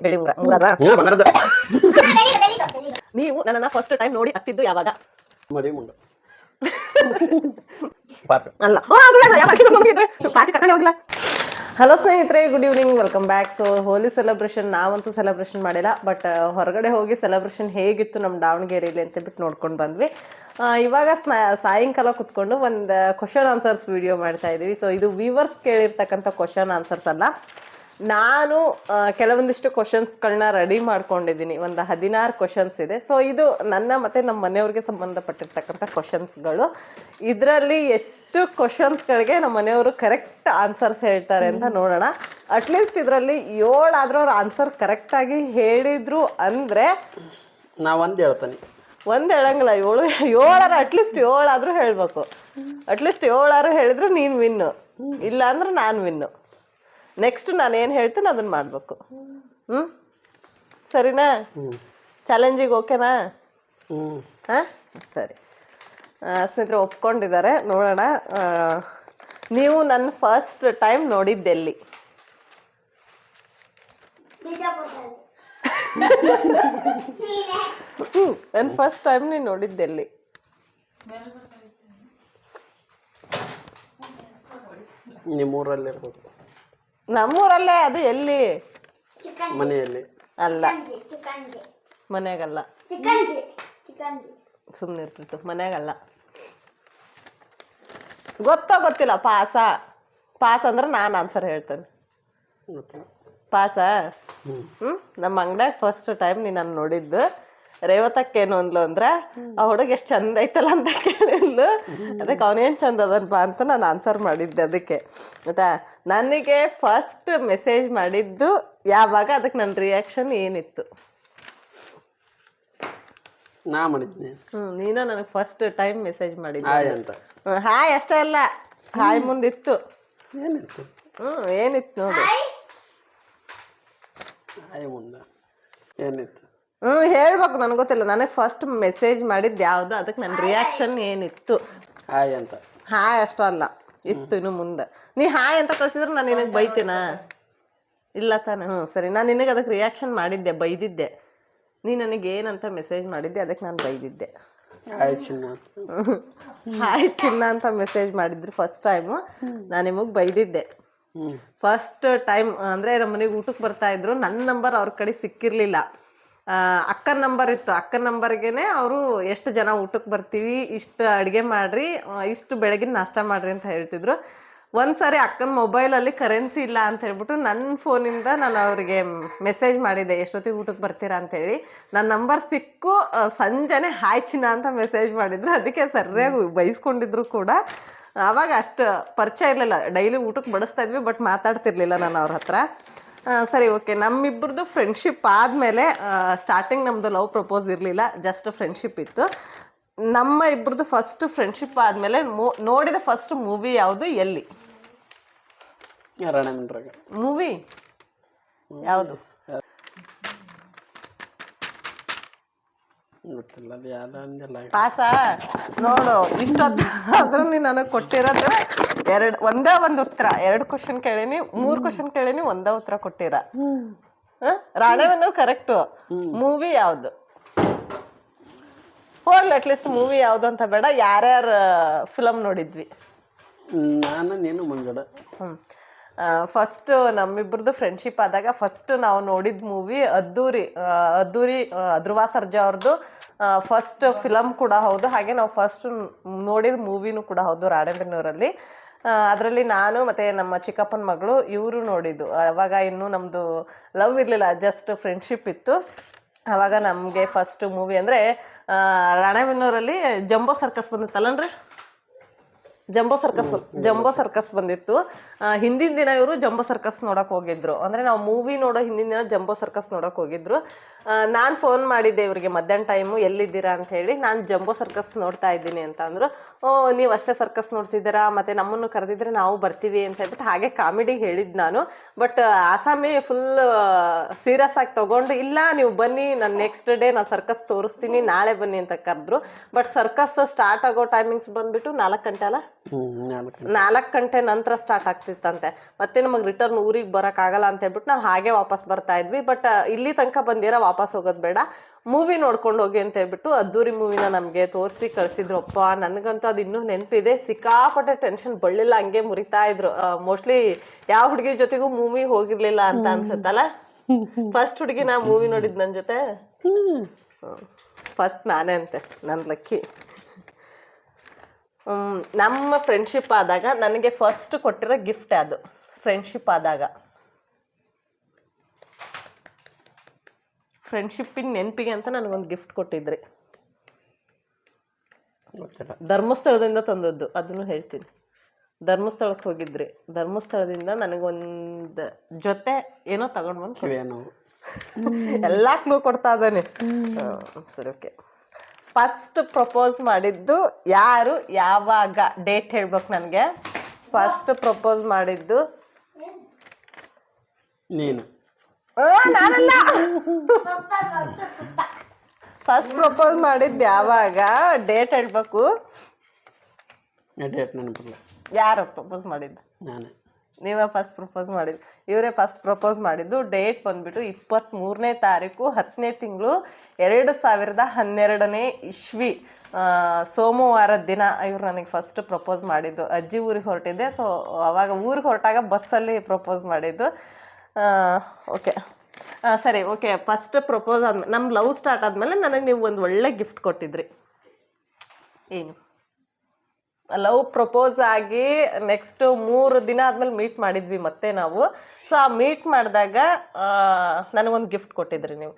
ಬೆಳ್ಳಿ ಉಂಗ್ರ. ಮೂರದ ಹ್ಞೂ ಬಂಗಾರದ ನೀವು ನನ್ನ ಫಸ್ಟ್ ಟೈಮ್ ನೋಡಿ ಹತ್ತಿದ್ದು ಯಾವಾಗ? ಮದುವೆ ಮುಂದೆ ಪಾಪ ಅಲ್ಲ. ಪಾರ್ಟಿ ಕರ್ಕೊಂಡು ಹೋಗ್ಲಾ ಹಲೋ ಸ್ನೇಹಿತರೆ good evening welcome back so Holi celebration ನಾವಂತೂ ಸೆಲೆಬ್ರೇಷನ್ ಮಾಡಿಲ್ಲ ಬಟ್ ಹೊರಗಡೆ ಹೋಗಿ ಸೆಲೆಬ್ರೇಷನ್ ಹೇಗಿತ್ತು ನಮ್ಮ ದಾವಣಗೆರೆಯಲ್ಲಿ ಅಂತ ಬಿಟ್ಟು ನೋಡ್ಕೊಂಡು ಬಂದ್ವಿ. ಆ, ಇವಾಗ ಸ್ನ- ಸಾಯಂಕಾಲ ಕುತ್ಕೊಂಡು ಒಂದು ಕ್ವಶನ್ ಆನ್ಸರ್ಸ್ ವಿಡಿಯೋ ಮಾಡ್ತಾ ಇದೀವಿ. ಸೊ ಇದು ವೀವರ್ಸ್ ಕೇಳಿರ್ತಕ್ಕಂಥ ಕ್ವಶನ್ ಆನ್ಸರ್ಸ್ ಅಲ್ಲ. ನಾನು ಕೆಲವೊಂದಿಷ್ಟು ಕ್ವಶನ್ಸ್ಗಳನ್ನ ರೆಡಿ ಮಾಡ್ಕೊಂಡಿದ್ದೀನಿ. ಒಂದು ಹದಿನಾರು ಕ್ವಶನ್ಸ್ ಇದೆ. ಸೊ ಇದು ನನ್ನ ಮತ್ತೆ ನಮ್ಮ ಮನೆಯವ್ರಿಗೆ ಸಂಬಂಧಪಟ್ಟಿರ್ತಕ್ಕಂಥ ಕ್ವಶನ್ಸ್ಗಳು ಇದರಲ್ಲಿ ಎಷ್ಟು ಕ್ವಶನ್ಸ್ಗಳಿಗೆ ನಮ್ಮ ಮನೆಯವರು ಕರೆಕ್ಟ್ ಆನ್ಸರ್ಸ್ ಹೇಳ್ತಾರೆ ಅಂತ ನೋಡೋಣ. ಅಟ್ಲೀಸ್ಟ್ ಇದರಲ್ಲಿ ಏಳಾದರೂ ಅವ್ರ ಆನ್ಸರ್ ಕರೆಕ್ಟಾಗಿ ಹೇಳಿದ್ರು ಅಂದರೆ ನಾ ಒಂದು ಹೇಳ್ತಾನೆ. ಒಂದು ಹೇಳಂಗಿಲ್ಲ. ಏಳು ಏಳಾರು ಅಟ್ಲೀಸ್ಟ್ ಏಳಾದರೂ ಹೇಳಬೇಕು. ಅಟ್ಲೀಸ್ಟ್ ಏಳಾರು ಹೇಳಿದ್ರು ನೀನು ವಿನ್ನು ಇಲ್ಲ ಅಂದ್ರೆ ನಾನು ವಿನ್ನು ನೆಕ್ಸ್ಟ್ ನಾನು ಏನು ಹೇಳ್ತೀನಿ ಅದನ್ನ ಮಾಡಬೇಕು. ಹ್ಞೂ ಸರಿನಾ? ಚಾಲೆಂಜಿಗೆ ಓಕೆನಾ? ಹ್ಞೂ ಹಾಂ? ಸರಿ. ಸ್ನೇಹಿತರೆ ಒಪ್ಕೊಂಡಿದ್ದಾರೆ. ನೋಡೋಣ. ನೀವು ನನ್ನ ಫಸ್ಟ್ ಟೈಮ್ ನೋಡಿದ್ದೆಲ್ಲಿ? ನನ್ನ ಫಸ್ಟ್ ಟೈಮ್ ನೀನು ನೋಡಿದ್ದೆಲ್ಲಿ? ನಿಮ್ಮೂರಲ್ಲಿ ಇರ್ಬೇಕು ನಮ್ಮೂರಲ್ಲೇ ಅದು ಎಲ್ಲಿ? ಮನೆಯಲ್ಲಿ. ಅಲ್ಲ. ಚಿಕನ್ ಮನೆಯಾಗಲ್ಲ ಚಿಕನ್ ಚಿಕನ್ ಸುಮ್ಮನೆ ಇರ್ತಿತ್ತು. ಮನೆಯಾಗಲ್ಲ ಗೊತ್ತೋ ಗೊತ್ತಿಲ್ಲ ಪಾಸ. ಪಾಸ್ ಅಂದ್ರೆ ನಾನು ಆನ್ಸರ್ ಹೇಳ್ತೇನೆ. ಪಾಸ? ಹ್ಞೂ ಹ್ಞೂ ನಮ್ಮ ಅಂಗಡಿಯಾಗ ಫಸ್ಟ್ ಟೈಮ್ ನೀನು ನಾನು ನೋಡಿದ್ದು. ರೇವತಕ್ಕೇನು ಅಂದ್ಲು ಅಂದ್ರೆ ಆ ಹುಡುಗ ಎಷ್ಟು ಚಂದ ಐತಲ್ಲ ಅಂತ ಕೇಳಿದ್ಲು. ಅದಕ್ಕೆ ಅವನೇನು ಚಂದ ಅದನ್ಪ ಅಂತ ನಾನು ಆನ್ಸರ್ ಮಾಡಿದ್ದೆ ಅದಕ್ಕೆ. ಆಯ್ತಾ? ನನಗೆ ಫಸ್ಟ್ ಮೆಸೇಜ್ ಮಾಡಿದ್ದು ಯಾವಾಗ ಅದಕ್ಕೆ ನನ್ನ ರಿಯಾಕ್ಷನ್ ಏನಿತ್ತು? ನಾ ಮಾಡಿದ್ನಿ. ಹ್ಞೂ ನೀನು ನನಗೆ ಫಸ್ಟ್ ಟೈಮ್ ಮೆಸೇಜ್ ಮಾಡಿದ್ದೆ. ಹಾಯ್ ಅಂತ. ಹಾಯ್ ಅಷ್ಟೇ ಅಲ್ಲ ಹಾಯ್ ಮುಂದಿತ್ತು. ಏನಿತ್ತು? ಹ್ಞೂ ಏನಿತ್ತು ನೋಡು. ಹಾಯ್ ಮುಂದೆ. ಏನಿತ್ತು? ಹ್ಞೂ ಹೇಳ್ಬೇಕು ನನಗೆ ಗೊತ್ತಿಲ್ಲ. ನನಗೆ ಫಸ್ಟ್ ಮೆಸೇಜ್ ಮಾಡಿದ್ದು ಯಾವುದು ಅದಕ್ಕೆ ನನ್ನ ರಿಯಾಕ್ಷನ್ ಏನಿತ್ತು? ಹಾಯ್ ಅಂತ. ಹಾಯ್ ಅಷ್ಟೇ ಅಲ್ಲ. ಇತ್ತು ಇನ್ನು ಮುಂದೆ. ನೀ ಹಾಯ್ ಅಂತ ಕಳ್ಸಿದ್ರೆ ನಾನು ನಿನಗೆ ಬೈತೀನ? ಇಲ್ಲ ತಾನೆ. ಹ್ಞೂ ಸರಿ. ನಾನು ನಿನಗೆ ಅದಕ್ಕೆ ರಿಯಾಕ್ಷನ್ ಮಾಡಿದ್ದೆ ಬೈದಿದ್ದೆ. ನೀ ನನಗೆ ಏನಂತ ಮೆಸೇಜ್ ಮಾಡಿದ್ದೆ ಅದಕ್ಕೆ ನಾನು ಬೈದಿದ್ದೆ. ಹಾಯ್ ಚಿನ್ನ. ಹಾಯ್ ಚಿನ್ನ ಅಂತ ಮೆಸೇಜ್ ಮಾಡಿದ್ರು ಫಸ್ಟ್ ಟೈಮು ನಾನು ನಿಮಗೆ ಬೈದಿದ್ದೆ. ಫಸ್ಟ್ ಟೈಮ್ ಅಂದರೆ ನಮ್ಮ ಮನೆಗೆ ಊಟಕ್ಕೆ ಬರ್ತಾ ಇದ್ರು ನನ್ನ ನಂಬರ್ ಅವ್ರ ಕಡೆ ಸಿಕ್ಕಿರಲಿಲ್ಲ. ಅಕ್ಕನ ನಂಬರ್ ಇತ್ತು. ಅಕ್ಕನ ನಂಬರ್ಗೆ ಅವರು ಎಷ್ಟು ಜನ ಊಟಕ್ಕೆ ಬರ್ತೀವಿ, ಇಷ್ಟು ಅಡುಗೆ ಮಾಡಿರಿ ಇಷ್ಟು ಬೆಳಗಿನ ನಾಷ್ಟ ಮಾಡಿರಿ ಅಂತ ಹೇಳ್ತಿದ್ರು. ಒಂದು ಸಾರಿ ಅಕ್ಕನ ಮೊಬೈಲಲ್ಲಿ ಕರೆನ್ಸಿ ಇಲ್ಲ ಅಂತ ಹೇಳ್ಬಿಟ್ಟು ನನ್ನ ಫೋನಿಂದ ನಾನು ಅವರಿಗೆ ಮೆಸೇಜ್ ಮಾಡಿದ್ದೆ ಎಷ್ಟೊತ್ತಿಗೆ ಊಟಕ್ಕೆ ಬರ್ತೀರಾ? ಅಂತೇಳಿ ನನ್ನ ನಂಬರ್ ಸಿಕ್ಕು ಸಂಜೆನೆ ಹಾಯ್ ಅಂತ ಮೆಸೇಜ್ ಮಾಡಿದ್ರು. ಅದಕ್ಕೆ ಸರಿಯಾಗಿ ಬೈಸ್ಕೊಂಡಿದ್ರು ಕೂಡ. ಆವಾಗ ಅಷ್ಟು ಪರಿಚಯ ಇರಲಿಲ್ಲ. ಡೈಲಿ ಊಟಕ್ಕೆ ಬಡಿಸ್ತಾ ಇದ್ವಿ ಬಟ್ ಮಾತಾಡ್ತಿರ್ಲಿಲ್ಲ ನಾನು ಅವ್ರ ಹತ್ರ. ಸರಿ ಓಕೆ ನಮ್ಮಿಬ್ಬರದು ಫ್ರೆಂಡ್ಶಿಪ್ ಆದಮೇಲೆ ಸ್ಟಾರ್ಟಿಂಗ್ ನಮ್ಮದು ಲವ್ ಪ್ರಪೋಸ್ ಇರಲಿಲ್ಲ ಜಸ್ಟ್ ಫ್ರೆಂಡ್ಶಿಪ್ ಇತ್ತು. ನಮ್ಮ ಇಬ್ಬರದ್ದು ಫಸ್ಟ್ ಫ್ರೆಂಡ್ಶಿಪ್ ಆದಮೇಲೆ ನೋಡಿದ ಫಸ್ಟ್ ಮೂವಿ ಯಾವುದು? ಎಲ್ಲಿ? ಮೂವಿ ಯಾವುದು? ಗೊತ್ತಿಲ್ಲ ಅದು ಯಾವ್ದು ಅಂದಿಲ್ಲ ಪಾಸ? ನೋಡು ಇಷ್ಟೊತ್ತು ಆದ್ರೂ ನೀನು ನನಗೆ ಕೊಟ್ಟಿರೋದು ಎರಡು ಒಂದೇ ಒಂದು ಉತ್ತರ. ಎರಡು ಕ್ವಶನ್ ಕೇಳೀನಿ ಮೂರು ಕ್ವಶನ್ ಕೇಳೀನಿ ಒಂದೇ ಉತ್ತರ ಕೊಟ್ಟಿರ. ರಾಣವನ್ನು ಕರೆಕ್ಟು. ಮೂವಿ ಯಾವುದು? ಹೋಗ್ಲಿ ಅಟ್ಲೀಸ್ಟ್ ಮೂವಿ ಯಾವುದು ಅಂತ ಬೇಡ. ಯಾರ್ಯಾರು ಫಿಲಮ್ ನೋಡಿದ್ವಿ? ನಾನು ನೀನು ಮುಂಜಾನೆ ಹ್ಞೂ ಫಸ್ಟ್ ನಮ್ಮಿಬ್ರದ್ದು ಫ್ರೆಂಡ್ಶಿಪ್ ಆದಾಗ ಫಸ್ಟ್ ನಾವು ನೋಡಿದ ಮೂವಿ ಅದ್ದೂರಿ ಅದ್ದೂರಿ ಧ್ರುವ ಸರ್ಜಾ ಅವ್ರದ್ದು ಫಸ್ಟ್ ಫಿಲಮ್ ಕೂಡ ಹೌದು. ಹಾಗೆ ನಾವು ಫಸ್ಟ್ ನೋಡಿದ ಮೂವಿನೂ ಕೂಡ ಹೌದು ರಾಣೆಬೆನ್ನೂರಲ್ಲಿ. ಅದರಲ್ಲಿ ನಾನು ಮತ್ತು ನಮ್ಮ ಚಿಕ್ಕಪ್ಪನ ಮಗಳು ಇವರು ನೋಡಿದ್ದು. ಅವಾಗ ಇನ್ನೂ ನಮ್ಮದು ಲವ್ ಇರಲಿಲ್ಲ ಜಸ್ಟ್ ಫ್ರೆಂಡ್ಶಿಪ್ ಇತ್ತು. ಅವಾಗ ನಮಗೆ ಫಸ್ಟ್ ಮೂವಿ ಅಂದರೆ ರಾಣೆಬೆನ್ನೂರಲ್ಲಿ ಜಂಬೋ ಸರ್ಕಸ್ ಬಂದಿತ್ತಲ್ಲನ್ರಿ? ಜಂಬೋ ಸರ್ಕಸ್ ಜಂಬೋ ಸರ್ಕಸ್ ಬಂದಿತ್ತು. ಹಿಂದಿನ ದಿನ ಇವರು ಜಂಬೋ ಸರ್ಕಸ್ ನೋಡಕ್ ಹೋಗಿದ್ರು. ಅಂದ್ರೆ ನಾವು ಮೂವಿ ನೋಡೋ ಹಿಂದಿನ ದಿನ ಜಂಬೋ ಸರ್ಕಸ್ ನೋಡಕ್ ಹೋಗಿದ್ರು. ನಾನು ಫೋನ್ ಮಾಡಿದ್ದೆ ಇವರಿಗೆ ಮಧ್ಯಾಹ್ನ ಟೈಮು ಎಲ್ಲಿದ್ದೀರಾ? ಅಂತ ಹೇಳಿ ನಾನು ಜಂಬೋ ಸರ್ಕಸ್ ನೋಡ್ತಾ ಇದ್ದೀನಿ ಅಂತ ಅಂದ್ರು. ಓ ನೀವು ಅಷ್ಟೇ ಸರ್ಕಸ್ ನೋಡ್ತಿದ್ದೀರಾ? ಮತ್ತೆ ನಮ್ಮನ್ನು ಕರೆದಿದ್ರೆ ನಾವು ಬರ್ತೀವಿ ಅಂತ ಹೇಳ್ಬಿಟ್ಟು ಹಾಗೆ ಕಾಮಿಡಿ ಹೇಳಿದ್ ನಾನು. ಬಟ್ ಆಸಾಮಿ ಫುಲ್ ಸೀರಿಯಸ್ ಆಗಿ ತಗೊಂಡು ಇಲ್ಲ ನೀವು ಬನ್ನಿ ನಾನು ನೆಕ್ಸ್ಟ್ ಡೇ ನಾನು ಸರ್ಕಸ್ ತೋರಿಸ್ತೀನಿ ನಾಳೆ ಬನ್ನಿ ಅಂತ ಕರೆದ್ರು. ಬಟ್ ಸರ್ಕಸ್ ಸ್ಟಾರ್ಟ್ ಆಗೋ ಟೈಮಿಂಗ್ಸ್ ಬಂದ್ಬಿಟ್ಟು ನಾಲ್ಕು ಗಂಟೆ ಅಲ್ಲ? ನಾಲ್ಕು ಗಂಟೆ. ನಂತರ ಸ್ಟಾರ್ಟ್ ಆಗ್ತಿತ್ತಂತೆ. ಮತ್ತೆ ನಮಗೆ ರಿಟರ್ನ್ ಊರಿಗೆ ಬರೋಕ್ಕಾಗಲ್ಲ ಅಂತ ಹೇಳ್ಬಿಟ್ಟು ನಾವು ಹಾಗೆ ವಾಪಸ್ ಬರ್ತಾ ಇದ್ವಿ. ಬಟ್ ಇಲ್ಲಿ ತನಕ ಬಂದಿರ ವಾಪಸ್ ಹೋಗೋದು ಬೇಡ. ಮೂವಿ ನೋಡ್ಕೊಂಡು ಹೋಗಿ ಅಂತ ಹೇಳ್ಬಿಟ್ಟು ಅದ್ದೂರಿ ಮೂವಿನ ನಮಗೆ ತೋರಿಸಿ ಕಳಿಸಿದ್ರಪ್ಪ ನನಗಂತೂ ಅದು ಇನ್ನೂ ನೆನಪಿದೆ. ಸಿಕ್ಕಾಪಟ್ಟೆ ಟೆನ್ಷನ್ ಬಳ್ಳಿಲ್ಲ ಹಂಗೆ ಮುರಿತಾ ಇದ್ರು. ಮೋಸ್ಟ್ಲಿ ಯಾವ ಹುಡುಗಿ ಜೊತೆಗೂ ಮೂವಿ ಹೋಗಿರ್ಲಿಲ್ಲ ಅಂತ ಅನ್ಸುತ್ತಲ್ಲ? ಫಸ್ಟ್ ಹುಡುಗಿ ನಾ ಮೂವಿ ನೋಡಿದ್ ನನ್ನ ಜೊತೆ? ಫಸ್ಟ್ ನಾನೇ ಅಂತೆ. ನನ್ನ ಲಕ್ಕಿ ನಮ್ಮ ಫ್ರೆಂಡ್ಶಿಪ್ ಆದಾಗ ನನಗೆ ಫಸ್ಟ್ ಕೊಟ್ಟಿರೋ ಗಿಫ್ಟ್ ಅದು ಫ್ರೆಂಡ್ಶಿಪ್ ಆದಾಗ. ಫ್ರೆಂಡ್ಶಿಪ್ಪಿನ ನೆನಪಿಗೆ ಅಂತ ನನಗೊಂದು ಗಿಫ್ಟ್ ಕೊಟ್ಟಿದ್ರಿ. ಧರ್ಮಸ್ಥಳದಿಂದ ತಂದದ್ದು ಅದನ್ನು ಹೇಳ್ತೀನಿ. ಧರ್ಮಸ್ಥಳಕ್ಕೆ ಹೋಗಿದ್ರಿ. ಧರ್ಮಸ್ಥಳದಿಂದ ನನಗೊಂದು ಜೊತೆ ಏನೋ ತಗೊಂಡು ಬಂದು ಎಲ್ಲ ಕ್ಲೂ ಕೊಡ್ತಾ ಇದ್ದಾನೆ. ಸರಿ ಓಕೆ ಫಸ್ಟ್ ಪ್ರಪೋಸ್ ಮಾಡಿದ್ದು ಯಾರು? ಯಾವಾಗ? ಡೇಟ್ ಹೇಳ್ಬೇಕು ನನಗೆ. ಫಸ್ಟ್ ಪ್ರಪೋಸ್ ಮಾಡಿದ್ದು ನೀನು. ಆ, ನಾನಲ್ಲ. ಫಸ್ಟ್ ಪ್ರಪೋಸ್ ಮಾಡಿದ್ದು ಯಾವಾಗ? ಡೇಟ್ ಹೇಳ್ಬೇಕು. ಡೇಟ್ ನೆನಪಿಲ್ಲ ಯಾರು ಪ್ರಪೋಸ್ ಮಾಡಿದ್ದು? ನಾನೇ. ನೀವೇ ಫಸ್ಟ್ ಪ್ರಪೋಸ್ ಮಾಡಿದ್ದು ಇವರೇ ಫಸ್ಟ್ ಪ್ರಪೋಸ್ ಮಾಡಿದ್ದು ಡೇಟ್ ಬಂದ್ಬಿಟ್ಟು ಇಪ್ಪತ್ತ್ಮೂರನೇ ತಾರೀಕು ಹತ್ತನೇ ತಿಂಗಳು ಎರಡು ಸಾವಿರದ ಹನ್ನೆರಡನೇ ಇಶ್ವಿ ಸೋಮವಾರ ದಿನ ಇವ್ರು ನನಗೆ ಫಸ್ಟ್ ಪ್ರಪೋಸ್ ಮಾಡಿದ್ದು. ಅಜ್ಜಿ ಊರಿಗೆ ಹೊರಟಿದ್ದೆ ಸೊ ಅವಾಗ ಊರಿಗೆ ಹೊರಟಾಗ ಬಸ್ಸಲ್ಲಿ ಪ್ರಪೋಸ್ ಮಾಡಿದ್ದು. ಓಕೆ ಸರಿ ಓಕೆ ಫಸ್ಟ್ ಪ್ರಪೋಸ್ ಆದ್ಮೇಲೆ ನಮ್ಮ ಲವ್ ಸ್ಟಾರ್ಟ್ ಆದಮೇಲೆ ನನಗೆ ನೀವು ಒಂದು ಒಳ್ಳೆ ಗಿಫ್ಟ್ ಕೊಟ್ಟಿದ್ರಿ. ಏನು? ಲವ್ ಪ್ರಪೋಸ್ ಆಗಿ ನೆಕ್ಸ್ಟ್ ಮೂರು ದಿನ ಆದ್ಮೇಲೆ ಮೀಟ್ ಮಾಡಿದ್ವಿ ಮತ್ತೆ ನಾವು. ಸೊ ಆ ಮೀಟ್ ಮಾಡಿದಾಗ ನನಗೊಂದು ಗಿಫ್ಟ್ ಕೊಟ್ಟಿದ್ರಿ ನೀವು.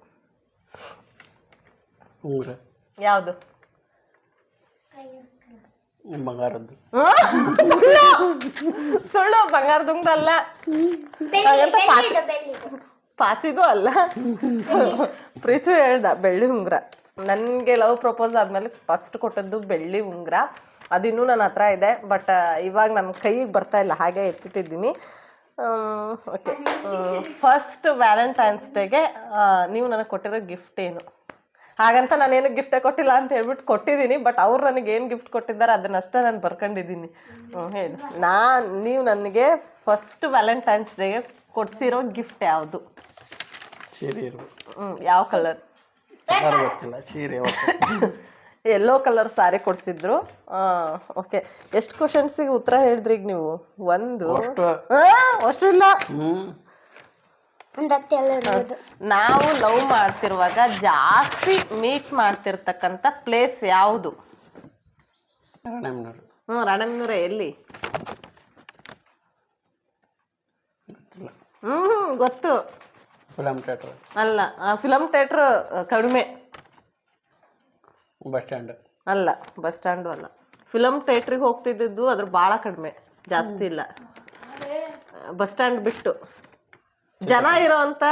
ಉಂಗುರ ಯಾವುದು? ಬಂಗಾರದ್ದು. ಸುಳ್ಳು! ಸುಳ್ಳು ಬಂಗಾರದ ಉಂಗ್ರ ಅಲ್ಲ ಪಾಸಿದು ಅಲ್ಲ. ಪ್ರೀತು ಹೇಳ್ದ ಬೆಳ್ಳಿ ಉಂಗ್ರ. ನನಗೆ ಲವ್ ಪ್ರಪೋಸ್ ಆದ್ಮೇಲೆ ಫಸ್ಟ್ ಕೊಟ್ಟದ್ದು ಬೆಳ್ಳಿ ಉಂಗ್ರ. ಅದು ಇನ್ನೂ ನನ್ನ ಹತ್ರ ಇದೆ ಬಟ್ ಇವಾಗ ನನ್ನ ಕೈಗೆ ಬರ್ತಾ ಇಲ್ಲ ಹಾಗೆ ಎತ್ತಿಟ್ಟಿದ್ದೀನಿ. ಓಕೆ ಫಸ್ಟ್ ವ್ಯಾಲೆಂಟೈನ್ಸ್ ಡೇಗೆ ನೀವು ನನಗೆ ಕೊಟ್ಟಿರೋ ಗಿಫ್ಟ್ ಏನು? ಹಾಗಂತ ನಾನೇನು ಗಿಫ್ಟೇ ಕೊಟ್ಟಿಲ್ಲ ಅಂತ ಹೇಳ್ಬಿಟ್ಟು ಕೊಟ್ಟಿದ್ದೀನಿ ಬಟ್ ಅವ್ರು ನನಗೆ ಏನು ಗಿಫ್ಟ್ ಕೊಟ್ಟಿದ್ದಾರೆ ಅದನ್ನಷ್ಟೇ ನಾನು ಬರ್ಕೊಂಡಿದ್ದೀನಿ. ಹ್ಞೂ ಹೇಳಿ. ನಾ ನೀವು ನನಗೆ ಫಸ್ಟ್ ವ್ಯಾಲೆಂಟೈನ್ಸ್ ಡೇಗೆ ಕೊಡ್ಸಿರೋ ಗಿಫ್ಟ್ ಯಾವುದು? ಸೀರೆ ಹ್ಞೂ ಯಾವ ಕಲರ್ ಗೊತ್ತಿಲ್ಲ ಸೀರೆ ಎಲ್ಲೋ ಕಲರ್ ಸಾರಿ ಕೊಡ್ಸಿದ್ರು. ಓಕೆ. ಎಷ್ಟು ಕ್ವಶನ್ಸಿಗೆ ಉತ್ತರ ಹೇಳಿದ್ರಿ ಈಗ ನೀವು? ಒಂದು. ಅಷ್ಟು. ಇಲ್ಲ. ನಾವು ಲವ್ ಮಾಡ್ತಿರುವಾಗ ಜಾಸ್ತಿ ಮೀಟ್ ಮಾಡ್ತಿರ್ತಕ್ಕಂಥ ಪ್ಲೇಸ್ ಯಾವುದು? ಹ್ಞೂ ರಾಣೆಬೆನ್ನೂರ ಎಲ್ಲಿ? ಹ್ಞೂ ಗೊತ್ತು. Film theatre. ಅಲ್ಲ ಫಿಲಮ್ ಥಿಯೇಟ್ರ್ ಕಡಿಮೆ. Bus stand. ಅಲ್ಲ ಬಸ್ ಸ್ಟ್ಯಾಂಡು ಅಲ್ಲ. ಫಿಲಮ್ ಥಿಯೇಟ್ರಿಗೆ ಹೋಗ್ತಿದ್ದಿದ್ದು ಅದ್ರ ಭಾಳ ಕಡಿಮೆ ಜಾಸ್ತಿ ಇಲ್ಲ. ಬಸ್ ಸ್ಟ್ಯಾಂಡ್ ಬಿಟ್ಟು. ಜನ ಇರೋವಂಥ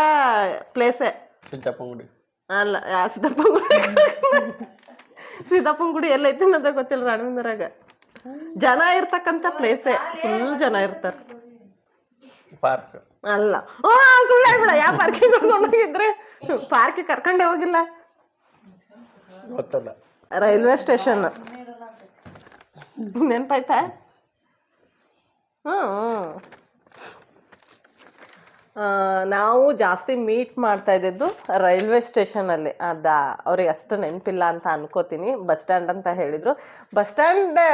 ಪ್ಲೇಸೇ ಸಿದ್ದಪ್ಪ ಗುಡಿ ಅಲ್ಲ ಯಾ ಸಿದ್ದಪ್ಪನ ಗುಡಿ ಸಿದ್ದಪ್ಪನ ಗುಡಿ ಎಲ್ಲೈತೆ ಅನ್ನೋದೇ ಗೊತ್ತಿಲ್ಲ ರಾಣೇಂದ್ರಾಗ ಜನ ಇರ್ತಕ್ಕಂಥ ಪ್ಲೇಸೇ ಫುಲ್ ಜನ ಇರ್ತಾರೆ. ಪಾರ್ಕ್ ಅಲ್ಲ. ಸುಳ್ಳು ಹೇಳ್ಬೇಡ ಯಾವ ಪಾರ್ಕಿಗೆ ಕರ್ಕೊಂಡೋಗಿದ್ರೆ ಪಾರ್ಕಿಗೆ ಕರ್ಕೊಂಡೇ ಹೋಗಿಲ್ಲ. ಗೊತ್ತಲ್ಲ. Railway station. ನೆನಪಾಯ್ತಾ? ಹ್ಞೂ ನಾವು ಜಾಸ್ತಿ ಮೀಟ್ ಮಾಡ್ತಾ ಇದ್ದಿದ್ದು ರೈಲ್ವೆ ಸ್ಟೇಷನಲ್ಲಿ ಅದ, ಅವ್ರಿಗೆ ಅಷ್ಟು ನೆನಪಿಲ್ಲ ಅಂತ ಅನ್ಕೋತೀನಿ. ಬಸ್ ಸ್ಟ್ಯಾಂಡ್ ಅಂತ ಹೇಳಿದರು. ಬಸ್ ಸ್ಟ್ಯಾಂಡೇ,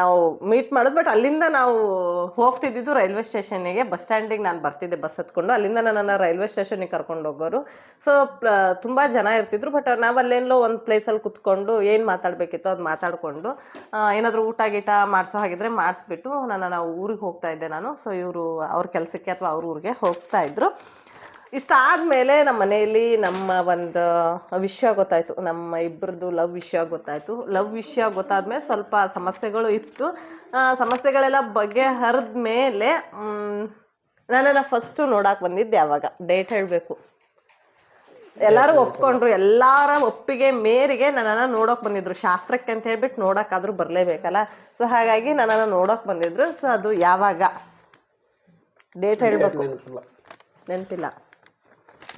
ನಾವು ಮೀಟ್ ಮಾಡೋದು ಬಟ್ ಅಲ್ಲಿಂದ ನಾವು ಹೋಗ್ತಿದ್ದಿದ್ದು ರೈಲ್ವೆ ಸ್ಟೇಷನ್ನಿಗೆ ಬಸ್ ಸ್ಟ್ಯಾಂಡಿಗೆ ನಾನು ಬರ್ತಿದ್ದೆ ಬಸ್ ಹತ್ಕೊಂಡು. ಅಲ್ಲಿಂದ ನನ್ನನ್ನು ರೈಲ್ವೆ ಸ್ಟೇಷನಿಗೆ ಕರ್ಕೊಂಡು ಹೋಗೋರು. ಸೊ ತುಂಬ ಜನ ಇರ್ತಿದ್ರು ಬಟ್ ನಾವು ಅಲ್ಲೆಲ್ಲೋ ಒಂದು ಪ್ಲೇಸಲ್ಲಿ ಕುತ್ಕೊಂಡು ಏನು ಮಾತಾಡಬೇಕಿತ್ತು ಅದು ಮಾತಾಡಿಕೊಂಡು ಏನಾದರೂ ಊಟ ಗೀಟ ಮಾಡಿಸೋ ಹಾಗಿದ್ರೆ ಮಾಡಿಸ್ಬಿಟ್ಟು ನನ್ನ ನಾವು ಊರಿಗೆ ಹೋಗ್ತಾ ಇದ್ದೆ ನಾನು. ಸೊ ಇವರು ಅವ್ರ ಕೆಲಸಕ್ಕೆ ಅಥವಾ ಅವ್ರ ಊರಿಗೆ ಹೋಗ್ತಾ ಇದ್ರು. ಇಷ್ಟಾದಮೇಲೆ ನಮ್ಮ ಮನೆಯಲ್ಲಿ ನಮ್ಮ ಒಂದು ವಿಷಯ ಗೊತ್ತಾಯಿತು. ನಮ್ಮ ಇಬ್ಬರದ್ದು ಲವ್ ವಿಷಯ ಗೊತ್ತಾಯಿತು. ಲವ್ ವಿಷಯ ಗೊತ್ತಾದ್ಮೇಲೆ ಸ್ವಲ್ಪ ಸಮಸ್ಯೆಗಳು ಇತ್ತು. ಆ, ಸಮಸ್ಯೆಗಳೆಲ್ಲ ಬಗೆಹರಿದ ಮೇಲೆ ನನ್ನನ್ನು ಫಸ್ಟು ನೋಡಕ್ಕೆ ಬಂದಿದ್ದೆ ಯಾವಾಗ ಡೇಟ್ ಹೇಳಬೇಕು. ಎಲ್ಲರೂ ಒಪ್ಕೊಂಡ್ರು. ಎಲ್ಲರ ಒಪ್ಪಿಗೆ ಮೇರೆಗೆ ನನ್ನನ್ನು ನೋಡೋಕೆ ಬಂದಿದ್ರು. ಶಾಸ್ತ್ರಕ್ಕೆ ಅಂತ ಹೇಳ್ಬಿಟ್ಟು ನೋಡೋಕ್ಕಾದ್ರೂ ಬರಲೇಬೇಕಲ್ಲ? ಸೊ ಹಾಗಾಗಿ ನನ್ನನ್ನು ನೋಡೋಕೆ ಬಂದಿದ್ರು. ಸೊ ಅದು ಯಾವಾಗ? ಡೇಟ್ ಹೇಳಬೇಕು. ನೆನಪಿಲ್ಲ.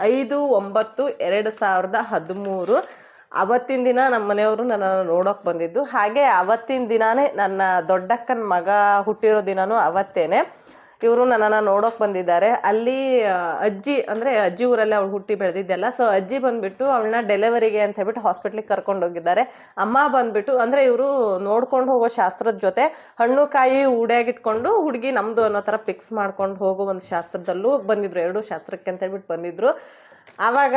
ಐದು, ಒಂಬತ್ತು, ಎರಡು ಸಾವಿರದ ಹದಿಮೂರು. ಅವತ್ತಿನ ದಿನ ನಮ್ಮ ಮನೆಯವರು ನನ್ನನ್ನು ನೋಡೋಕೆ ಬಂದಿದ್ದು. ಹಾಗೆ ಅವತ್ತಿನ ದಿನಾನೇ ನನ್ನ ದೊಡ್ಡಕ್ಕನ ಮಗ ಹುಟ್ಟಿರೋ ದಿನನೂ ಅವತ್ತೇನೆ. ಇವರು ನನ್ನನ್ನು ನೋಡೋಕೆ ಬಂದಿದ್ದಾರೆ. ಅಲ್ಲಿ ಅಜ್ಜಿ, ಅಂದರೆ ಅಜ್ಜಿ ಊರಲ್ಲಿ ಅವಳು ಹುಟ್ಟಿ ಬೆಳೆದಿದ್ದೆಲ್ಲ. ಸೊ ಅಜ್ಜಿ ಬಂದ್ಬಿಟ್ಟು ಅವಳನ್ನ ಡೆಲಿವರಿಗೆ ಅಂತ ಹೇಳ್ಬಿಟ್ಟು ಹಾಸ್ಪಿಟ್ಲಿಗೆ ಕರ್ಕೊಂಡು ಹೋಗಿದ್ದಾರೆ. ಅಮ್ಮ ಬಂದ್ಬಿಟ್ಟು, ಅಂದರೆ ಇವರು ನೋಡ್ಕೊಂಡು ಹೋಗೋ ಶಾಸ್ತ್ರದ ಜೊತೆ ಹಣ್ಣು, ಕಾಯಿ ಉಡ್ಯಾಗಿಟ್ಕೊಂಡು ಹುಡುಗಿ ನಮ್ಮದು ಅನ್ನೋ ಥರ ಫಿಕ್ಸ್ ಮಾಡ್ಕೊಂಡು ಹೋಗೋ ಒಂದು ಶಾಸ್ತ್ರದಲ್ಲೂ ಬಂದಿದ್ರು. ಎರಡು ಶಾಸ್ತ್ರಕ್ಕೆ ಅಂತ ಹೇಳ್ಬಿಟ್ಟು ಬಂದಿದ್ರು. ಆವಾಗ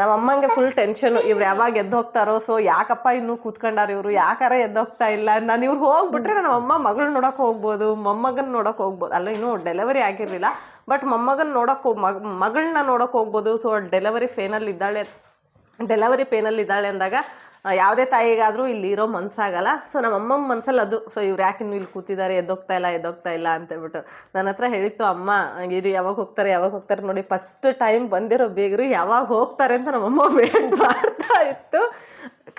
ನಮ್ಮ ಅಮ್ಮಂಗೆ ಫುಲ್ ಟೆನ್ಷನ್ ಇವ್ರು ಯಾವಾಗ ಎದ್ದು ಹೋಗ್ತಾರೋ ಸೊ ಯಾಕಪ್ಪ ಇನ್ನೂ ಕೂತ್ಕೊಂಡಾರ ಇವರು? ಯಾಕಾರ ಎದ್ದು ಹೋಗ್ತಾ ಇಲ್ಲ? ನಾನು ಇವ್ರು ಹೋಗ್ಬಿಟ್ರೆ ನಮ್ಮ ಅಮ್ಮ ಮಗಳು ನೋಡೋಕೆ ಹೋಗ್ಬೋದು, ಮೊಮ್ಮಗನ್ ನೋಡೋಕೆ ಹೋಗ್ಬೋದು. ಅಲ್ಲ ಇನ್ನೂ ಡೆಲಿವರಿ ಆಗಿರಲಿಲ್ಲ. ಬಟ್ ಮೊಮ್ಮಗನ್ ನೋಡೋಕೆ ಹೋಗ್ ಮಗಳನ್ನ ನೋಡೋಕೆ ಹೋಗ್ಬೋದು. ಸೊ ಡೆಲಿವರಿ ಫೇನಲ್ಲಿ ಇದ್ದಾಳೆ ಡೆಲಿವರಿ ಪೇನಲ್ಲಿ ಇದ್ದಾಳೆ ಅಂದಾಗ ಯಾವುದೇ ತಾಯಿಗಾದರೂ ಇಲ್ಲಿ ಇರೋ ಮನ್ಸಾಗಲ್ಲ. ಸೊ ನಮ್ಮ ಅಮ್ಮಮ್ಮ ಮನಸ್ಸಲ್ಲಿ ಅದು. ಸೊ ಇವ್ರು ಯಾಕೆ ಇನ್ನು ಇಲ್ಲಿ ಕೂತಿದ್ದಾರೆ? ಎದ್ದೋಗ್ತಾ ಇಲ್ಲ ಎದ್ದೋಗ್ತಾ ಇಲ್ಲ ಅಂತ ಹೇಳ್ಬಿಟ್ಟು. ನನ್ನ ಹತ್ರ ಹೇಳಿತ್ತು, ಅಮ್ಮ ಇದು ಯಾವಾಗ ಹೋಗ್ತಾರೆ ಯಾವಾಗ ಹೋಗ್ತಾರೆ ನೋಡಿ ಫಸ್ಟ್ ಟೈಮ್ ಬಂದಿರೋ ಬೇಗರು ಯಾವಾಗ ಹೋಗ್ತಾರೆ ಅಂತ ನಮ್ಮಮ್ಮ ವೇಟ್ ಮಾಡ್ತಾ ಇತ್ತು.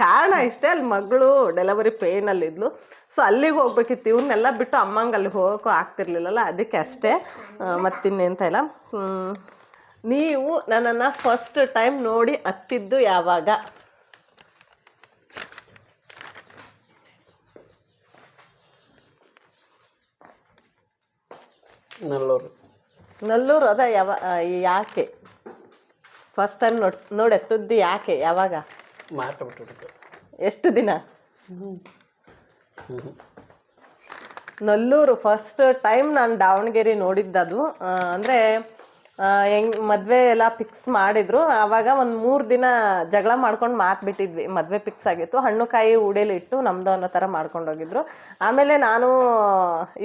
ಕಾರಣ ಇಷ್ಟೇ, ಅಲ್ಲಿ ಮಗಳು ಡೆಲಿವರಿ ಪೇಯ್ನಲ್ಲಿದ್ಲು ಸೊ ಅಲ್ಲಿಗೆ ಹೋಗ್ಬೇಕಿತ್ತು. ಇವ್ರನ್ನೆಲ್ಲ ಬಿಟ್ಟು ಅಮ್ಮಂಗೆ ಅಲ್ಲಿ ಹೋಗೋಕ್ಕೂ ಆಗ್ತಿರ್ಲಿಲ್ಲಲ್ಲ, ಅದಕ್ಕೆ ಅಷ್ಟೇ. ಮತ್ತಿನ್ನೆಂತ ಇಲ್ಲ. ನೀವು ನನ್ನನ್ನು ಫಸ್ಟ್ ಟೈಮ್ ನೋಡಿ ಹತ್ತಿದ್ದು ಯಾವಾಗ? ನಲ್ಲೂರು. ನಲ್ಲೂರು ಅದ ಯಾವ ಯಾಕೆ? ಫಸ್ಟ್ ಟೈಮ್ ನೋಡ್ ನೋಡಿ ಎತ್ತದ್ದು ಯಾಕೆ ಯಾವಾಗ? ಮಾರ್ಟ್ ಬಿಟ್ಟಿರುತ್ತೆ ಎಷ್ಟು ದಿನ? ನಲ್ಲೂರು ಫಸ್ಟ್ ಟೈಮ್ ನಾನು ದಾವಣಗೆರೆ ನೋಡಿದ್ದದು. ಅಂದರೆ ಹೆಂಗ್ ಮದುವೆ ಎಲ್ಲ ಫಿಕ್ಸ್ ಮಾಡಿದ್ರು. ಆವಾಗ ಒಂದು ಮೂರು ದಿನ ಜಗಳ ಮಾಡ್ಕೊಂಡು ಮಾತು ಬಿಟ್ಟಿದ್ವಿ. ಮದುವೆ ಫಿಕ್ಸ್ ಆಗಿತ್ತು. ಹಣ್ಣು ಕಾಯಿ ಉಡೇಲಿ ಇಟ್ಟು ನಮ್ದು ಅನ್ನೋ ಥರ ಮಾಡ್ಕೊಂಡು ಹೋಗಿದ್ರು. ಆಮೇಲೆ ನಾನು,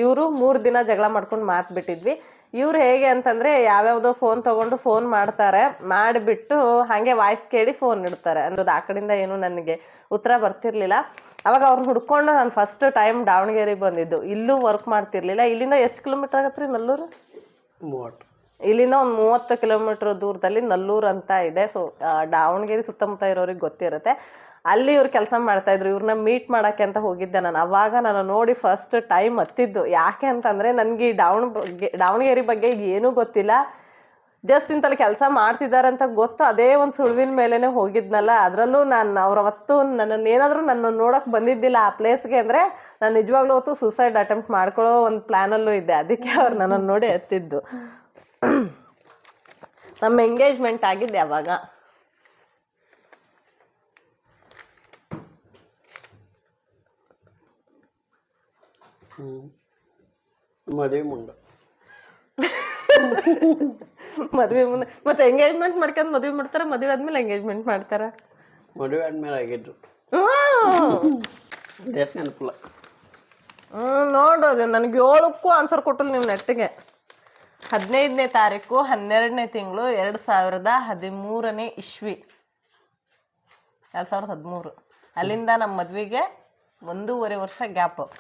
ಇವರು ಮೂರು ದಿನ ಜಗಳ ಮಾಡ್ಕೊಂಡು ಮಾತು ಬಿಟ್ಟಿದ್ವಿ. ಇವ್ರು ಹೇಗೆ ಅಂತಂದರೆ ಯಾವ್ಯಾವುದೋ ಫೋನ್ ತಗೊಂಡು ಫೋನ್ ಮಾಡ್ತಾರೆ. ಮಾಡಿಬಿಟ್ಟು ಹಾಗೆ ವಾಯ್ಸ್ ಕೇಳಿ ಫೋನ್ ಇಡ್ತಾರೆ. ಅಂದ್ರೆ ಆ ಕಡೆಯಿಂದ ಏನು ನನಗೆ ಉತ್ತರ ಬರ್ತಿರ್ಲಿಲ್ಲ. ಅವಾಗ ಅವ್ರು ಹುಡ್ಕೊಂಡು ನಾನು ಫಸ್ಟ್ ಟೈಮ್ ದಾವಣಗೆರೆಗೆ ಬಂದಿದ್ದು. ಇಲ್ಲೂ ವರ್ಕ್ ಮಾಡ್ತಿರ್ಲಿಲ್ಲ. ಇಲ್ಲಿಂದ ಎಷ್ಟು ಕಿಲೋಮೀಟ್ರ್ ಆಗತ್ತೆ ರೀ ನಲ್ಲೂರು ಮೂವತ್ತು. ಇಲ್ಲಿಂದ ಒಂದು ಮೂವತ್ತು ಕಿಲೋಮೀಟ್ರ್ ದೂರದಲ್ಲಿ ನಲ್ಲೂರು ಅಂತ ಇದೆ. ಸೊ ದಾವಣಗೆರೆ ಸುತ್ತಮುತ್ತ ಇರೋರಿಗೆ ಗೊತ್ತಿರುತ್ತೆ. ಅಲ್ಲಿ ಇವ್ರು ಕೆಲಸ ಮಾಡ್ತಾ ಇದ್ರು. ಇವ್ರನ್ನ ಮೀಟ್ ಮಾಡೋಕ್ಕೆ ಅಂತ ಹೋಗಿದ್ದೆ ನಾನು. ಅವಾಗ ನಾನು ನೋಡಿ ಫಸ್ಟ್ ಟೈಮ್ ಹತ್ತಿದ್ದು. ಯಾಕೆ ಅಂತಂದರೆ ನನಗೆ ಈ ದಾವಣ ಬಗ್ಗೆ, ದಾವಣಗೆರೆ ಬಗ್ಗೆ ಏನೂ ಗೊತ್ತಿಲ್ಲ. ಜಸ್ಟ್ ಇಂಥಲ್ಲಿ ಕೆಲಸ ಮಾಡ್ತಿದ್ದಾರೆ ಅಂತ ಗೊತ್ತು. ಅದೇ ಒಂದು ಸುಳುವಿನ ಮೇಲೇ ಹೋಗಿದ್ನಲ್ಲ. ಅದರಲ್ಲೂ ನಾನು ಅವರವತ್ತು ನನ್ನನ್ನು ಏನಾದರೂ ನನ್ನ ನೋಡೋಕೆ ಬಂದಿದ್ದಿಲ್ಲ ಆ ಪ್ಲೇಸ್ಗೆ ಅಂದರೆ ನಾನು ನಿಜವಾಗ್ಲೂ ಹೊತ್ತು ಸೂಸೈಡ್ ಅಟೆಂಪ್ಟ್ ಮಾಡ್ಕೊಳ್ಳೋ ಒಂದು ಪ್ಲ್ಯಾನಲ್ಲೂ ಇದ್ದೆ. ಅದಕ್ಕೆ ಅವ್ರು ನನ್ನನ್ನು ನೋಡಿ ಎತ್ತಿದ್ದು ನಮ್ಮ ಎಂಗೇಜ್ಮೆಂಟ್ ಆಗಿದ್ದು ಯಾವಾಗ ಹ್ಞೂ ಮದುವೆ ಮುಂದೆ. ಮದುವೆ ಮುಂದೆ. ಮತ್ತೆ ಎಂಗೇಜ್ಮೆಂಟ್ ಮಾಡ್ಕೊಂಡು ಮದುವೆ ಮಾಡ್ತಾರೆ? ಮದುವೆ ಆದ್ಮೇಲೆ ಎಂಗೇಜ್ಮೆಂಟ್ ಮಾಡ್ತಾರೆ? ಮದುವೆ ಆದ್ಮೇಲೆ ಆಗಿದ್ರು ಡೇಟ್ ನೆನಪಿಲ್ಲ. ನೋಡೋದು ನನಗೆ ಏಳಕ್ಕೂ ಆನ್ಸರ್ ಕೊಟ್ಟಲು ನೀವು ನೆಟ್ಟಿಗೆ. ಹದಿನೈದನೇ ತಾರೀಕು ಹನ್ನೆರಡನೇ ತಿಂಗಳು ಎರಡು ಸಾವಿರದ ಹದಿಮೂರನೇ ಇಸ್ವಿ. ಎರಡು ಸಾವಿರದ ಹದಿಮೂರು. ಅಲ್ಲಿಂದ ನಮ್ಮ ಮದುವೆಗೆ ಒಂದೂವರೆ ವರ್ಷ ಗ್ಯಾಪು.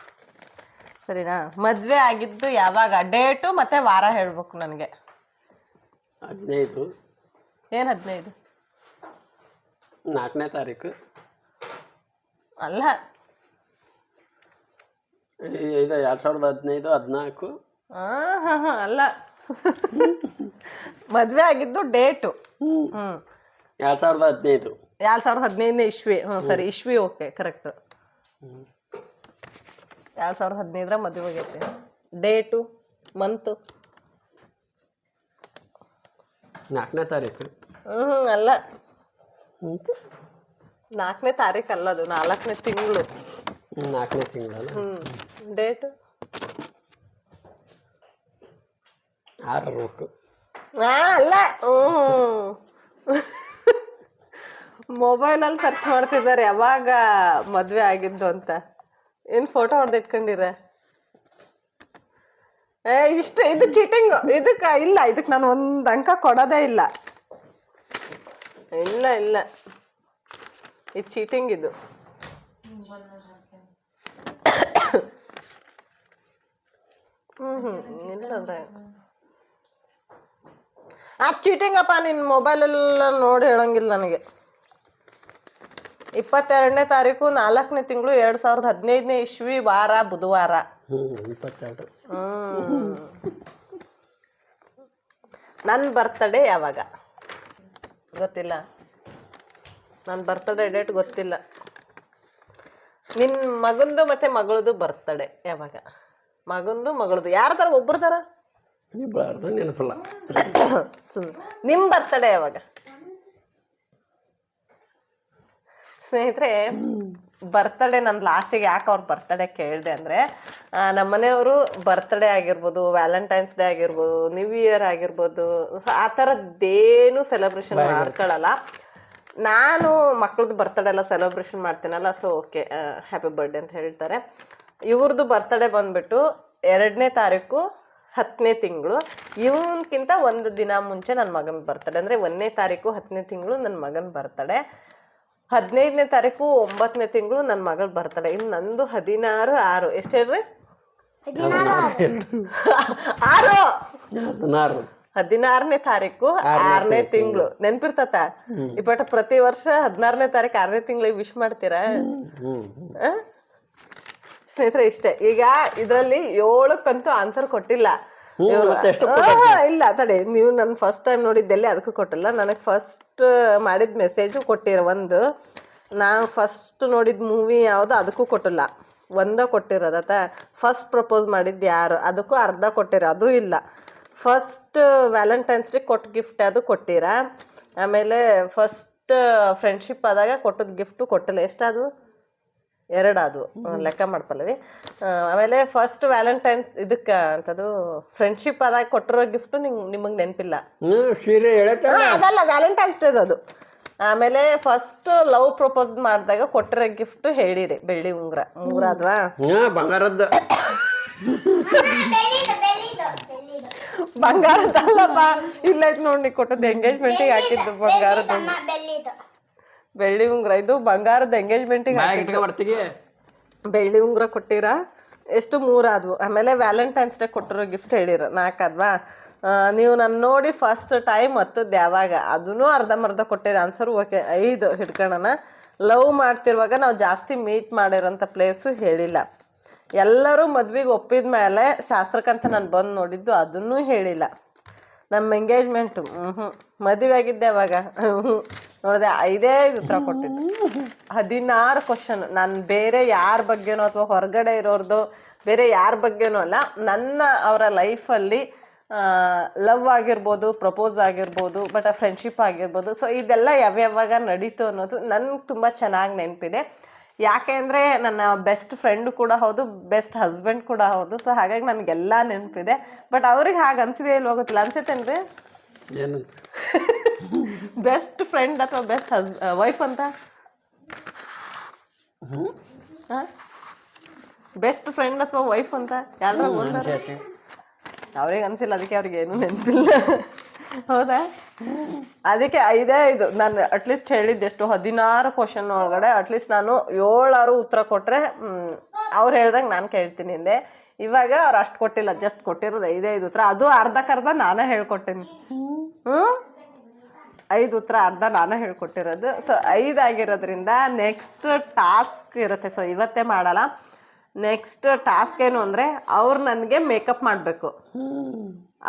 ಸರಿನಾ? ಮದುವೆ ಆಗಿದ್ದು ಯಾವಾಗ? ಡೇಟು ಮತ್ತು ವಾರ ಹೇಳ್ಬೇಕು ನನಗೆ. ಹದಿನೈದು. ಏನು ಹದಿನೈದು? ನಾಲ್ಕನೇ ತಾರೀಕು. ಅಲ್ಲ. ಇದು ಎರಡು ಸಾವಿರದ ಹದಿನೈದು ಹದಿನಾಲ್ಕು. ಹಾಂ ಹಾಂ ಹಾಂ ಅಲ್ಲ. ಮದುವೆ ಆಗಿದ್ದು ಡೇಟು. ಹ್ಞೂ ಹ್ಞೂ ಎರಡು ಸಾವಿರದ ಹದಿನೈದು. ಎರಡು ಸಾವಿರದ ಹದಿನೈದನೇ ಇಸ್ವಿ. ಹ್ಞೂ ಸರಿ ಇಶ್ವಿ ಓಕೆ ಕರೆಕ್ಟ್. ಎರಡು ಸಾವಿರದ ಹದಿನೈದರ ಮದುವೆ ಆಗೈತೆ. Date month. ನಾಲ್ಕನೇ ತಾರೀಕು. ಹ್ಞೂ ಅಲ್ಲ. ನಾಲ್ಕನೇ ತಾರೀಕು ಅಲ್ಲ ಅದು ನಾಲ್ಕನೇ ತಿಂಗಳು. ನಾಲ್ಕನೇ ತಿಂಗಳು ಡೇಟು? ಆರು ಅರವತ್ತು ಹಾಂ ಅಲ್ಲ ಮೊಬೈಲಲ್ಲಿ ಸರ್ಚ್ ಮಾಡ್ತಿದ್ದಾರೆ, ಯಾವಾಗ ಮದುವೆ ಆಗಿದ್ದು ಅಂತ. ಏನು ಫೋಟೋ ಹೊಡೆದು ಇಟ್ಕೊಂಡಿರ? ಏ, ಇಷ್ಟ, ಇದು ಚೀಟಿಂಗ್ ಇದಕ್ಕೆ ಇಲ್ಲ, ಇದಕ್ಕೆ ನಾನು ಒಂದು ಅಂಕ ಕೊಡೋದೇ ಇಲ್ಲ. ಇಲ್ಲ ಇಲ್ಲ. ಇದು ಚೀಟಿಂಗ್ ಇದು. ಹ್ಞೂ ಹ್ಞೂ ಇಲ್ಲಂದ್ರೆ ಆ ಚೀಟಿಂಗ್ ಅಪ್ಪ ನಿನ್ನ ಮೊಬೈಲೆಲ್ಲ ನೋಡಿ ಹೇಳಂಗಿಲ್ಲ ನನಗೆ. ಇಪ್ಪತ್ತೆರಡನೇ ತಾರೀಕು ನಾಲ್ಕನೇ ತಿಂಗಳು ಎರಡು ಸಾವಿರದ ಹದಿನೈದನೇ ಇಸ್ವಿ ವಾರ ಬುಧವಾರ. ಇಪ್ಪತ್ತೆರಡು. ನನ್ನ ಬರ್ತಡೇ ಯಾವಾಗ? ಗೊತ್ತಿಲ್ಲ. ನನ್ನ ಬರ್ತಡೇ ಡೇಟ್ ಗೊತ್ತಿಲ್ಲ. ನಿನ್ನ ಮಗಂದು ಮತ್ತೆ ಮಗಳದು ಬರ್ತಡೇ ಯಾವಾಗ? ಮಗಂದು ಮಗಳದು. ಯಾರ ಥರ ಒಬ್ಬರ ಥರ ಇಬ್ಬರು ನೆನಪಿಲ್ಲ ಸುಮ್ಮನೆ ನಿಮ್ಮ ಬರ್ತಡೇ ಯಾವಾಗ? ಸ್ನೇಹಿತರೆ ಬರ್ತಡೇ ನಾನು ಲಾಸ್ಟಿಗೆ ಯಾಕೆ ಅವ್ರ ಬರ್ತಡೇ ಕೇಳಿದೆ ಅಂದರೆ ನಮ್ಮ ಮನೆಯವರು ಬರ್ತಡೇ ಆಗಿರ್ಬೋದು ವ್ಯಾಲೆಂಟೈನ್ಸ್ ಡೇ ಆಗಿರ್ಬೋದು ನ್ಯೂ ಇಯರ್ ಆಗಿರ್ಬೋದು ಆ ಥರದ್ದೇನು ಸೆಲೆಬ್ರೇಷನ್ ಮಾಡ್ಕೊಳ್ಳಲ್ಲ ನಾನು ಮಕ್ಳದ್ದು ಬರ್ತಡೇ ಎಲ್ಲ ಸೆಲೆಬ್ರೇಷನ್ ಮಾಡ್ತೀನಲ್ಲ ಸೊ ಓಕೆ ಹ್ಯಾಪಿ ಬರ್ಡೇ ಅಂತ ಹೇಳ್ತಾರೆ. ಇವ್ರದ್ದು ಬರ್ತಡೇ ಬಂದ್ಬಿಟ್ಟು ಎರಡನೇ ತಾರೀಕು ಹತ್ತನೇ ತಿಂಗಳು. ಇವನ್ಕಿಂತ ಒಂದು ದಿನ ಮುಂಚೆ ನನ್ನ ಮಗನ ಬರ್ತಡೆ. ಅಂದರೆ ಒಂದನೇ ತಾರೀಕು ಹತ್ತನೇ ತಿಂಗಳು ನನ್ನ ಮಗನ ಬರ್ತಡೆ. ಹದಿನೈದನೇ ತಾರೀಕು ಒಂಬತ್ತನೇ ತಿಂಗಳು ನನ್ನ ಮಗಳ ಬರ್ತಡೆ. ಇನ್ನು ನಂದು ಹದಿನಾರು ಆರು. ಎಷ್ಟು ಹೇಳ್ರಿ? ಆರು. ಹದಿನಾರು. ಹದಿನಾರನೇ ತಾರೀಕು ಆರನೇ ತಿಂಗಳು. ನೆನ್ಪಿರ್ತತ? ಇಪಟ್ ಪ್ರತಿ ವರ್ಷ ಹದಿನಾರನೇ ತಾರೀಕು ಆರನೇ ತಿಂಗಳಿಗೆ ವಿಶ್ ಮಾಡ್ತೀರಾ? ಸ್ನೇಹಿತರೆ ಇಷ್ಟೇ. ಈಗ ಇದರಲ್ಲಿ ಏಳಕ್ಕಂತೂ ಆನ್ಸರ್ ಕೊಟ್ಟಿಲ್ಲ. ಇಲ್ಲ ತಡೆ. ನೀವು ನನ್ನ ಫಸ್ಟ್ ಟೈಮ್ ನೋಡಿದ್ದೆಲ್ಲಿ ಅದಕ್ಕೂ ಕೊಟ್ಟಿಲ್ಲ. ನನಗೆ ಫಸ್ಟ್ ಮಾಡಿದ ಮೆಸೇಜು ಕೊಟ್ಟಿರ ಒಂದು. ನಾನು ಫಸ್ಟ್ ನೋಡಿದ ಮೂವಿ ಯಾವುದು ಅದಕ್ಕೂ ಕೊಟ್ಟಿಲ್ಲ. ಒಂದ ಕೊಟ್ಟಿರೋದತ್ತ ಫಸ್ಟ್ ಪ್ರಪೋಸ್ ಮಾಡಿದ್ದು ಯಾರು? ಅದಕ್ಕೂ ಅರ್ಧ ಕೊಟ್ಟಿರ ಅದು ಇಲ್ಲ. ಫಸ್ಟ್ ವ್ಯಾಲೆಂಟೈನ್ಸ್ ಡೇ ಕೊಟ್ಟ ಗಿಫ್ಟ್ ಅದು ಕೊಟ್ಟಿರ? ಆಮೇಲೆ ಫಸ್ಟ್ ಫ್ರೆಂಡ್ಶಿಪ್ ಆದಾಗ ಕೊಟ್ಟದ ಗಿಫ್ಟು ಕೊಟ್ಟಿಲ್ಲ. ಎಷ್ಟದು ಎರಡಾದು ಲೆಕ್ಕ ಮಾಡ್ಪಲ್ಲವಿ. ಆಮೇಲೆ ಫಸ್ಟ್ ವ್ಯಾಲೆಂಟೈನ್ ಇದಕ್ಕೆ ಅಂತದು ಫ್ರೆಂಡ್ಶಿಪ್ ಅದಾಗ ಕೊಟ್ಟಿರೋ ಗಿಫ್ಟು ನಿಂಗೆ ನಿಮಗೆ ನೆನಪಿಲ್ಲ. ಹ್ಞೂ ಸೀರೆ ಹೇಳತ್ತ ಅದಲ್ಲ ವ್ಯಾಲೆಂಟೈನ್ಸ್ ಡೇ ಅದು ಆಮೇಲೆ ಫಸ್ಟ್ ಲವ್ ಪ್ರಪೋಸ್ ಮಾಡಿದಾಗ ಕೊಟ್ಟಿರೋ ಗಿಫ್ಟ್ ಹೇಳಿರಿ ಬೆಳ್ಳಿ ಉಂಗುರ. ಮೂರ ಅದ್ವಾ ಬಂಗಾರದ ಬಂಗಾರದ್ದು. ಬಂಗಾರದಲ್ಲಪ್ಪ ಇಲ್ಲೈತ್ ನೋಡಿ ಕೊಟ್ಟದ್ದು ಎಂಗೇಜ್ಮೆಂಟಿಗೆ ಹಾಕಿದ್ದು ಬಂಗಾರದ ಬೆಳ್ಳಿ ಉಂಗುರ. ಇದು ಬಂಗಾರದ ಎಂಗೇಜ್ಮೆಂಟಿಗೆ ಬರ್ತೀವಿ ಬೆಳ್ಳಿ ಉಂಗುರ ಕೊಟ್ಟಿರ? ಎಷ್ಟು ಮೂರಾದ್ವು ಆಮೇಲೆ ವ್ಯಾಲೆಂಟೈನ್ಸ್ ಡೇ ಕೊಟ್ಟರು ಗಿಫ್ಟ್ ಹೇಳಿರ. ನಾಲ್ಕದ್ವಾ ನೀವು ನನ್ನ ನೋಡಿ ಫಸ್ಟ್ ಟೈಮ್ ಹತ್ತದ್ದು ಯಾವಾಗ? ಅದೂ ಅರ್ಧಂಬರ್ಧ ಕೊಟ್ಟಿರ. Answer okay. ಐದು ಹಿಡ್ಕೊಳ್ಳೋಣ ಲವ್ ಮಾಡ್ತಿರುವಾಗ ನಾವು ಜಾಸ್ತಿ ಮೀಟ್ ಮಾಡಿರೋಂಥ ಪ್ಲೇಸು ಹೇಳಿಲ್ಲ. ಎಲ್ಲರೂ ಮದ್ವೆಗೆ ಒಪ್ಪಿದ ಮೇಲೆ ಶಾಸ್ತ್ರಕ್ಕಂತ ನಾನು ಬಂದು ನೋಡಿದ್ದು ಅದನ್ನೂ ಹೇಳಿಲ್ಲ. ನಮ್ಮ ಎಂಗೇಜ್ಮೆಂಟು ಹ್ಞೂ ಮದುವೆ ಆಗಿದ್ದೆ ಅವಾಗ ಹ್ಞೂ ನೋಡಿದೆ ಐದೇ ಐದು ಉತ್ತರ ಕೊಟ್ಟಿದ್ದು. ಹದಿನಾರು ಕ್ವಶನ್ ನಾನು ಬೇರೆ ಯಾರ ಬಗ್ಗೆನೋ ಅಥವಾ ಹೊರಗಡೆ ಇರೋರ್ದು ಬೇರೆ ಯಾರ ಬಗ್ಗೆನೂ ಅಲ್ಲ ನನ್ನ ಅವರ ಲೈಫಲ್ಲಿ ಲವ್ ಆಗಿರ್ಬೋದು ಪ್ರಪೋಸ್ ಆಗಿರ್ಬೋದು ಬಟ್ ಫ್ರೆಂಡ್ಶಿಪ್ ಆಗಿರ್ಬೋದು. ಸೊ ಇದೆಲ್ಲ ಯಾವ್ಯಾವಾಗ ನಡೀತು ಅನ್ನೋದು ನನ್ಗೆ ತುಂಬ ಚೆನ್ನಾಗಿ ನೆನಪಿದೆ. ಯಾಕೆ ಅಂದರೆ ನನ್ನ ಬೆಸ್ಟ್ ಫ್ರೆಂಡ್ ಕೂಡ ಹೌದು ಬೆಸ್ಟ್ ಹಸ್ಬೆಂಡ್ ಕೂಡ ಹೌದು. ಸೊ ಹಾಗಾಗಿ ನನಗೆಲ್ಲ ನೆನಪಿದೆ. ಬಟ್ ಅವ್ರಿಗೆ ಹಾಗೆ ಅನ್ಸಿದೆ ಇಲ್ವೋ ಗೊತ್ತಿಲ್ಲ. ಅನ್ಸುತ್ತೇನ್ರಿ ಏನಂತ ಬೆಸ್ಟ್ ಫ್ರೆಂಡ್ ಅಥವಾ ಬೆಸ್ಟ್ ಹಸ್ ವೈಫ್ ಅಂತ? ಬೆಸ್ಟ್ ಫ್ರೆಂಡ್ ಅಥವಾ ವೈಫ್ ಅಂತ? ಯಾರು ಅವ್ರಿಗೆ ಅನ್ಸಿಲ್ಲ ಅದಕ್ಕೆ ಅವ್ರಿಗೆ ಏನು ನೆನಪಿಲ್ಲ. ಹೌದಾ? ಅದಕ್ಕೆ ಐದೇ ಇದು ನಾನು ಅಟ್ಲೀಸ್ಟ್ ಹೇಳಿದ್ದು ಎಷ್ಟು? ಹದಿನಾರು ಕ್ವಶನ್ ಒಳಗಡೆ ಅಟ್ಲೀಸ್ಟ್ ನಾನು ಏಳಾರು ಉತ್ತರ ಕೊಟ್ಟರೆ ಅವ್ರು ಹೇಳ್ದಂಗೆ ನಾನು ಕೇಳ್ತೀನಿ ಹಿಂದೆ ಇವಾಗ ಅವ್ರು ಅಷ್ಟು ಕೊಟ್ಟಿಲ್ಲ ಜಸ್ಟ್ ಕೊಟ್ಟಿರೋದು ಐದೇ ಐದು ಉತ್ತರ. ಅದು ಅರ್ಧಕ್ಕರ್ಧ ನಾನೇ ಹೇಳ್ಕೊಟ್ಟೀನಿ ಹ್ಞೂ ಐದು ಉತ್ತರ ಅರ್ಧ ನಾನು ಹೇಳ್ಕೊಟ್ಟಿರೋದು. ಸೊ ಐದು ಆಗಿರೋದ್ರಿಂದ ನೆಕ್ಸ್ಟ್ ಟಾಸ್ಕ್ ಇರುತ್ತೆ. ಸೊ ಇವತ್ತೇ ಮಾಡಲ್ಲ. ನೆಕ್ಸ್ಟ್ ಟಾಸ್ಕ್ ಏನು ಅಂದರೆ ಅವ್ರು ನನಗೆ ಮೇಕಪ್ ಮಾಡಬೇಕು.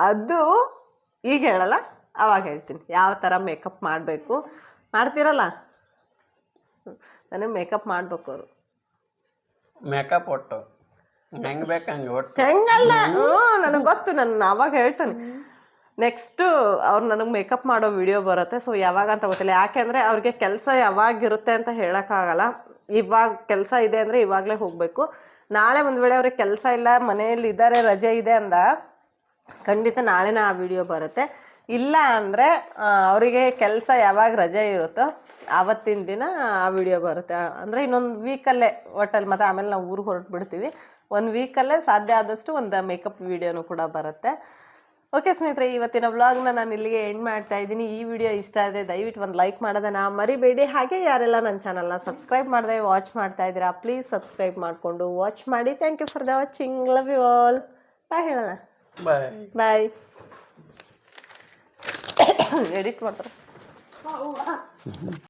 ಅದು ಈಗ ಹೇಳಲ್ಲ ಅವಾಗ ಹೇಳ್ತೀನಿ. ಯಾವ ಥರ ಮೇಕಪ್ ಮಾಡಬೇಕು? ಮಾಡ್ತೀರಲ್ಲ? ನನಗೆ ಮೇಕಪ್ ಮಾಡಬೇಕು ಅವರು. ಮೇಕಪ್ ಒಟ್ಟು. ಹೆಂಗೆ ಬೇಕು ಹಂಗೆ ಒಟ್ಟು. ಹೆಂಗಲ್ಲ? ನನಗೆ ಗೊತ್ತು. ನಾನು ಅವಾಗ ಹೇಳ್ತೇನೆ. ನೆಕ್ಸ್ಟು ಅವ್ರು ನನಗೆ ಮೇಕಪ್ ಮಾಡೋ ವಿಡಿಯೋ ಬರುತ್ತೆ, ಸೊ ಯಾವಾಗ ಅಂತ ಗೊತ್ತಿಲ್ಲ. ಯಾಕೆಂದರೆ ಅವ್ರಿಗೆ ಕೆಲಸ ಯಾವಾಗಿರುತ್ತೆ ಅಂತ ಹೇಳೋಕ್ಕಾಗಲ್ಲ. ಇವಾಗ ಕೆಲಸ ಇದೆ ಅಂದರೆ ಇವಾಗಲೇ ಹೋಗಬೇಕು. ನಾಳೆ ಒಂದು ವೇಳೆ ಅವ್ರಿಗೆ ಕೆಲಸ ಇಲ್ಲ, ಮನೆಯಲ್ಲಿ ಇದ್ದಾರೆ ರಜೆ ಇದೆ ಅಂದ ಖಂಡಿತ ನಾಳೆನೇ ಆ ವಿಡಿಯೋ ಬರುತ್ತೆ. ಇಲ್ಲ ಅಂದರೆ ಅವರಿಗೆ ಕೆಲಸ ಯಾವಾಗ ರಜೆ ಇರುತ್ತೋ ಆವತ್ತಿನ ದಿನ ಆ ವಿಡಿಯೋ ಬರುತ್ತೆ. ಅಂದರೆ ಇನ್ನೊಂದು ವೀಕಲ್ಲೇ ಒಟ್ಟಲ್ಲಿ, ಮತ್ತು ಆಮೇಲೆ ನಾವು ಊರಿಗೆ ಹೊರಟು ಬಿಡ್ತೀವಿ. ಒಂದು ವೀಕಲ್ಲೇ ಸಾಧ್ಯ ಆದಷ್ಟು ಒಂದು ಮೇಕಪ್ ವಿಡಿಯೋನು ಕೂಡ ಬರುತ್ತೆ. ಓಕೆ ಸ್ನೇಹಿತರೆ ಇವತ್ತಿನ ವ್ಲಾಗ್ನ ನಾನು ಇಲ್ಲಿಗೆ ಎಂಡ್ ಮಾಡ್ತಾ ಇದ್ದೀನಿ. ಈ ವಿಡಿಯೋ ಇಷ್ಟ ಆದರೆ ದಯವಿಟ್ಟು ಒಂದು ಲೈಕ್ ಮಾಡೋದನ್ನ ಮರಿಬೇಡಿ. ಹಾಗೆ ಯಾರೆಲ್ಲ ನನ್ನ ಚಾನಲ್ನ ಸಬ್ಸ್ಕ್ರೈಬ್ ಮಾಡದೆ ವಾಚ್ ಮಾಡ್ತಾ ಇದ್ದೀರಾ ಪ್ಲೀಸ್ ಸಬ್ಸ್ಕ್ರೈಬ್ ಮಾಡಿಕೊಂಡು ವಾಚ್ ಮಾಡಿ. Thank you for the watching love you all bye ಹೇಳೋಣ. ಬಾಯ್ ಬಾಯ್ ಎಡಿಟ್ ಮಾಡ್ತಾರೆ.